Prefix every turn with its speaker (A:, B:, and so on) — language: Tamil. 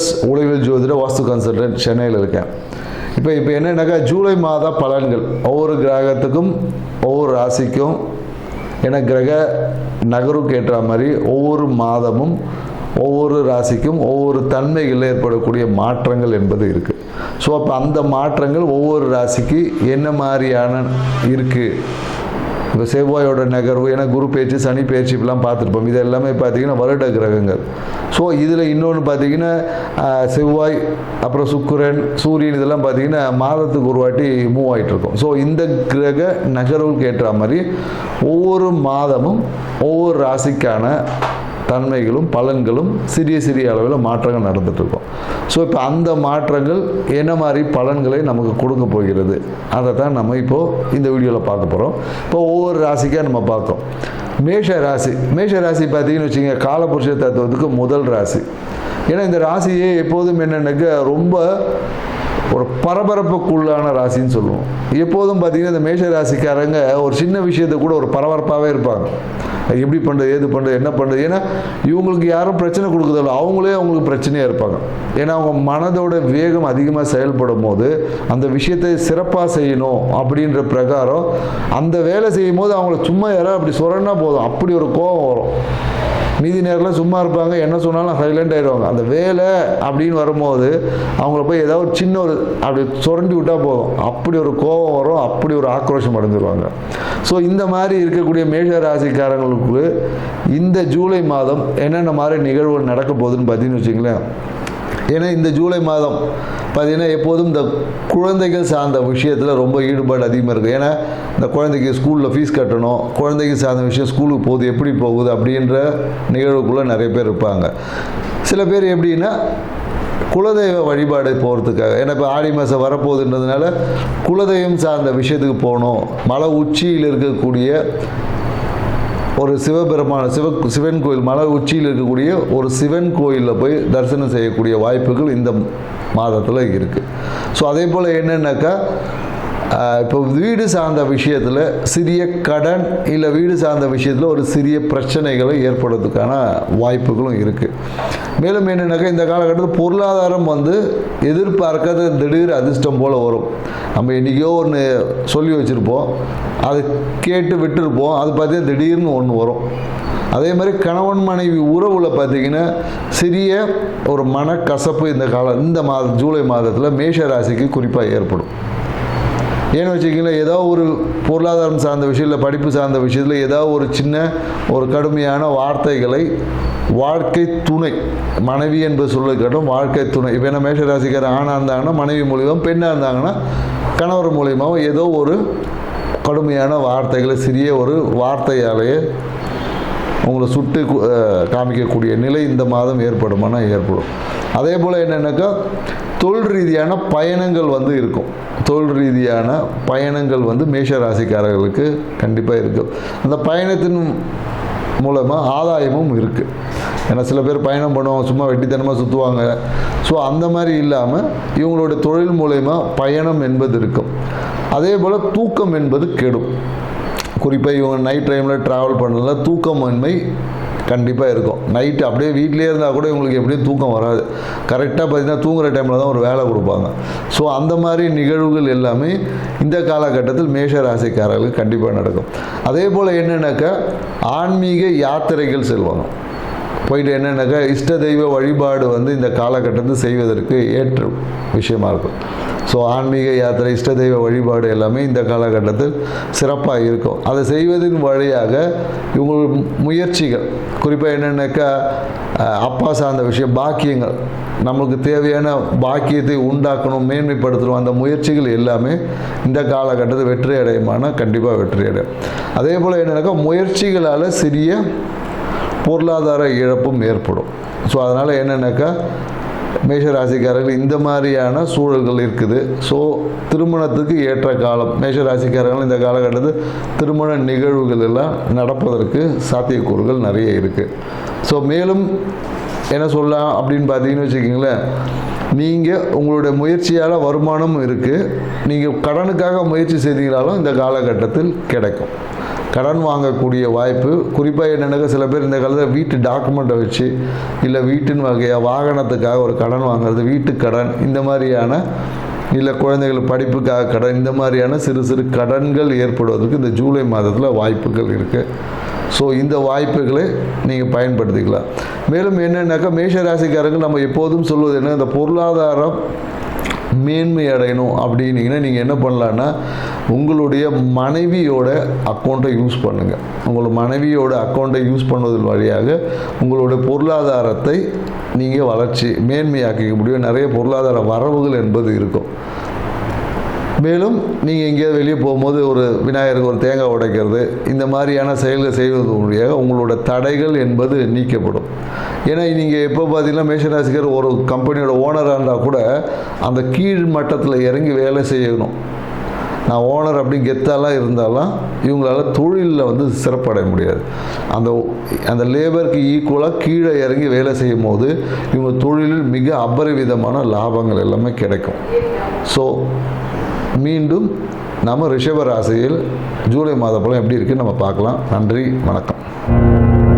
A: எஸ்எஸ் உளவியல் ஜோதிட வாஸ்து கன்சல்டன்ட் சென்னையில் இருக்கேன். இப்போ இப்போ என்னென்னாக்கா ஜூலை மாத பலன்கள். ஒவ்வொரு கிரகத்துக்கும் ஒவ்வொரு ராசிக்கும் ஏன்னா கிரக நகருக்கு ஏற்ற மாதிரி ஒவ்வொரு மாதமும் ஒவ்வொரு ராசிக்கும் ஒவ்வொரு தன்மைகளில் ஏற்படக்கூடிய மாற்றங்கள் என்பது இருக்குது ஸோ அப்போ அந்த மாற்றங்கள் ஒவ்வொரு ராசிக்கு என்ன மாதிரியான இருக்குது இப்போ செவ்வாயோட நகர்வு ஏன்னா குரு பேச்சு சனி பேச்சு இப்பெல்லாம் பார்த்துருப்போம். இது எல்லாமே பார்த்தீங்கன்னா வருட கிரகங்கள். ஸோ இதில் இன்னொன்று பார்த்தீங்கன்னா செவ்வாய் அப்புறம் சுக்கிரன் சூரியன் இதெல்லாம் பார்த்தீங்கன்னா மாதத்துக்கு ஒரு வாட்டி மூவ் ஆகிட்டு இருக்கும் ஸோ இந்த கிரக நகர்வுக்கு ஏற்ற மாதிரி ஒவ்வொரு மாதமும் ஒவ்வொரு ராசிக்கான தன்மைகளும் பலன்களும் சிறிய சிறிய அளவில் மாற்றங்கள் நடந்துட்டு இருக்கும் ஸோ இப்போ அந்த மாற்றங்கள் என்ன மாதிரி பலன்களை நமக்கு கொடுக்க போகிறது? அதை தான் நம்ம இப்போது இந்த வீடியோவில் பார்க்க போகிறோம் இப்போ ஒவ்வொரு ராசிக்காக நம்ம பார்த்தோம் மேஷ ராசி. மேஷ ராசி பார்த்தீங்கன்னு வச்சுங்க காலபுருஷ தத்துவத்துக்கு முதல் ராசி. ஏன்னா இந்த ராசியே எப்போதும் என்னென்னாக்க ரொம்ப ஒரு பரபரப்புக்குள்ளான ராசின்னு சொல்லுவோம். எப்போதும் பார்த்தீங்கன்னா இந்த மேஷ ராசிக்காரங்க ஒரு சின்ன விஷயத்தை கூட ஒரு பரபரப்பாகவே இருப்பாங்க. எப்படி பண்ணுறது ஏது பண்ணுறது என்ன பண்ணுறது ஏன்னா இவங்களுக்கு யாரும் பிரச்சனை கொடுக்குறதில்ல. அவங்களே அவங்களுக்கு பிரச்சனையாக இருப்பாங்க. ஏன்னா அவங்க மனதோட வேகம் அதிகமாக செயல்படும் போது அந்த விஷயத்தை சிறப்பாக செய்யணும் அப்படின்ற பிரகாரம் அந்த வேலை செய்யும் போது அவங்கள சும்மா யாராவது அப்படி சொரன்னா போதும். அப்படி ஒரு கோபம் வரும். மீதி நேரில் சும்மா இருப்பாங்க. என்ன சொன்னாலும் சைலண்ட் ஆயிடுவாங்க. அந்த வேலை அப்படின்னு வரும்போது அவங்கள போய் ஏதாவது ஒரு சின்ன ஒரு அப்படி சுரண்டி விட்டால் போதும். அப்படி ஒரு கோபம் வரும். அப்படி ஒரு ஆக்ரோஷம் அடைஞ்சிருவாங்க. ஸோ இந்த மாதிரி இருக்கக்கூடிய மேஷ ராசிக்காரங்களுக்கு இந்த ஜூலை மாதம் என்னென்ன மாதிரி நிகழ்வுகள் நடக்க போகுதுன்னு பார்த்தீங்கன்னு வச்சுங்களேன் ஏன்னா இந்த ஜூலை மாதம் பார்த்திங்கன்னா எப்போதும் இந்த குழந்தைகள் சார்ந்த விஷயத்தில் ரொம்ப ஈடுபாடு அதிகமாக இருக்குது ஏன்னா இந்த குழந்தைக்கு ஸ்கூலில் ஃபீஸ் கட்டணும் குழந்தைக்கு சார்ந்த விஷயம் ஸ்கூலுக்கு போகுது எப்படி போகுது அப்படின்ற நிகழ்வுக்குள்ளே நிறைய பேர் இருப்பாங்க. சில பேர் எப்படின்னா குலதெய்வ வழிபாடு போகிறதுக்காக ஏன்னா இப்போ ஆடி மாதம் வரப்போகுதுன்றதுனால குலதெய்வம் சார்ந்த விஷயத்துக்கு போகணும். மலை உச்சியில் இருக்கக்கூடிய ஒரு சிவபெருமான சிவ சிவன் கோயில் மலை உச்சியில் இருக்கக்கூடிய ஒரு சிவன் கோயிலில் போய் தரிசனம் செய்யக்கூடிய வாய்ப்புகள் இந்த மாதத்தில் இருக்குது ஸோ அதே போல் என்னென்னாக்கா இப்போ வீடு சார்ந்த விஷயத்தில் சிறிய கடன் இல்லை வீடு சார்ந்த விஷயத்தில் ஒரு சிறிய பிரச்சனைகளை ஏற்படுறதுக்கான வாய்ப்புகளும் இருக்குது மேலும் என்னென்னாக்கா இந்த காலகட்டத்தில் பொருளாதாரம் வந்து எதிர்பார்க்காத திடீர் அதிர்ஷ்டம் போல் வரும். நம்ம என்றைக்கோ ஒன்று சொல்லி வச்சுருப்போம் அதை கேட்டு விட்டுருப்போம் அது பார்த்தீங்கன்னா திடீர்னு ஒன்று வரும். அதே மாதிரி கணவன் மனைவி உறவில் பார்த்தீங்கன்னா சிறிய ஒரு மனக்கசப்பு இந்த காலம் இந்த மாத ஜூலை மாதத்தில் மேஷ ராசிக்கு குறிப்பாக ஏற்படும். ஏன்னு வச்சுக்கிங்களேன் ஏதோ ஒரு பொருளாதாரம் சார்ந்த விஷயத்தில் படிப்பு சார்ந்த விஷயத்தில் ஏதோ ஒரு சின்ன ஒரு கடுமையான வார்த்தைகளை வாழ்க்கை துணை மனைவி என்பது சொல்லுக்கட்டும் வாழ்க்கை துணை. இப்போ என்ன மேஷராசிக்கார ஆணாக இருந்தாங்கன்னா மனைவி மூலியமாக பெண்ணாக இருந்தாங்கன்னா கணவர் மூலியமாகவும் ஏதோ ஒரு கடுமையான வார்த்தைகளை சிறிய ஒரு வார்த்தையாலேயே உங்களை சுட்டு காமிக்கக்கூடிய நிலை இந்த மாதம் ஏற்படுமானா ஏற்படும். அதே போல் என்னென்னாக்கா தொழில் ரீதியான பயணங்கள் வந்து இருக்கும். தொழில் ரீதியான பயணங்கள் வந்து மேஷ ராசிக்காரர்களுக்கு கண்டிப்பாக இருக்கும் அந்த பயணத்தின் மூலமாக ஆதாயமும் இருக்குது ஏன்னா சில பேர் பயணம் பண்ணுவாங்க சும்மா வெட்டித்தனமாக சுற்றுவாங்க ஸோ அந்த மாதிரி இல்லாமல் இவங்களோட தொழில் மூலயமா பயணம் என்பது இருக்கும். அதே போல் தூக்கம் என்பது கெடும். குறிப்பாக இவங்க நைட் டைமில் ட்ராவல் பண்ணல தூக்கமின்மை கண்டிப்பாக இருக்கும். நைட்டு அப்படியே வீட்டிலே இருந்தால் கூட இவங்களுக்கு எப்படியும் தூக்கம் வராது. கரெக்டாக பார்த்தீங்கன்னா தூங்குற டைமில் தான் ஒரு வேலை கொடுப்பாங்க. ஸோ அந்த மாதிரி நிகழ்வுகள் எல்லாமே இந்த காலகட்டத்தில் மேஷ ராசிக்காரர்களுக்கு கண்டிப்பாக நடக்கும். அதே போல் என்னென்னாக்கா ஆன்மீக யாத்திரைகள் செல்வாங்க. போயிட்டு என்னென்னாக்கா இஷ்ட தெய்வ வழிபாடு வந்து இந்த காலகட்டத்தில் செய்வதற்கு ஏற்ற விஷயமாக இருக்கும். ஸோ ஆன்மீக யாத்திரை இஷ்ட தெய்வ வழிபாடு எல்லாமே இந்த காலகட்டத்தில் சிறப்பாக இருக்கும். அதை செய்வதன் வழியாக இவங்க முயற்சிகள் குறிப்பாக என்னென்னாக்கா அப்பா சார்ந்த விஷயம் பாக்கியங்கள். நம்மளுக்கு தேவையான பாக்கியத்தை உண்டாக்கணும் மேன்மைப்படுத்தணும் அந்த முயற்சிகள் எல்லாமே இந்த காலகட்டத்தில் வெற்றி அடையுமானால் கண்டிப்பாக வெற்றி அடையும் அதே போல் என்னென்னாக்கா முயற்சிகளால் சிறிய பொருளாதார இழப்பும் ஏற்படும். ஸோ அதனால் என்னென்னாக்கா மேஷராசிக்காரர்கள் இந்த மாதிரியான சூழல்கள் இருக்குது. ஸோ திருமணத்துக்கு ஏற்ற காலம் மேஷராசிக்காரர்கள் இந்த காலகட்டத்தில் திருமண நிகழ்வுகள் எல்லாம் நடப்பதற்கு சாத்தியக்கூறுகள் நிறைய இருக்குது ஸோ மேலும் என்ன சொல்லலாம் அப்படின்னு பார்த்தீங்கன்னு வச்சுக்கிங்களேன் நீங்கள் உங்களுடைய முயற்சியால் வருமானமும் இருக்குது நீங்கள் கடனுக்காக முயற்சி செய்தீங்களாலும் இந்த காலகட்டத்தில் கிடைக்கும். கடன் வாங்கக்கூடிய வாய்ப்பு. குறிப்பாக என்னென்னாக்கா சில பேர் இந்த காலத்தில் வீட்டு டாக்குமெண்ட்டை வச்சு இல்லை வீட்டின் வகையாக வாகனத்துக்காக ஒரு கடன் வாங்குறது வீட்டு கடன் இந்த மாதிரியான இல்லை குழந்தைகள் படிப்புக்காக கடன் இந்த மாதிரியான சிறு சிறு கடன்கள் ஏற்படுவதற்கு இந்த ஜூலை மாதத்தில் வாய்ப்புகள் இருக்குது ஸோ இந்த வாய்ப்புகளை நீங்கள் பயன்படுத்திக்கலாம். மேலும் என்னென்னாக்கா மேஷ ராசிக்காரங்க நம்ம எப்போதும் சொல்வது என்ன இந்த பொருளாதாரம் மேன்மை அடையணும் அப்படின்னீங்கன்னா நீங்கள் என்ன பண்ணலான்னா உங்களுடைய மனைவியோட அக்கௌண்ட்டை யூஸ் பண்ணுங்கள் உங்களோட மனைவியோட அக்கௌண்ட்டை யூஸ் பண்ணுவதன் வழியாக உங்களுடைய பொருளாதாரத்தை நீங்கள் வளர்ச்சி மேன்மையாக்கிக்க முடியும். நிறைய பொருளாதார வரவுகள் என்பது இருக்கும். மேலும் நீங்கள் எங்கேயாவது வெளியே போகும்போது ஒரு விநாயகருக்கு ஒரு தேங்காய் உடைக்கிறது இந்த மாதிரியான செயல்கள் செய்வது வழியாக உங்களோட தடைகள் என்பது நீக்கப்படும். ஏன்னா நீங்கள் எப்போ பார்த்தீங்கன்னா மேஷராசிக்கர் ஒரு கம்பெனியோட ஓனராக இருந்தால் கூட அந்த கீழ் மட்டத்தில் இறங்கி வேலை செய்யணும். நான் ஓனர் அப்படி கெத்தாலாம் இருந்தாலும் இவங்களால தொழிலில் வந்து சிறப்படைய முடியாது. அந்த அந்த லேபருக்கு ஈக்குவலாக கீழே இறங்கி வேலை செய்யும் போது இவங்க தொழிலில் மிக அபரிவிதமான லாபங்கள் எல்லாமே கிடைக்கும். ஸோ மீண்டும் நம்ம ரிஷப ராசியில் ஜூலை மாத பலம் எப்படி இருக்குன்னு நம்ம பார்க்கலாம். நன்றி வணக்கம்.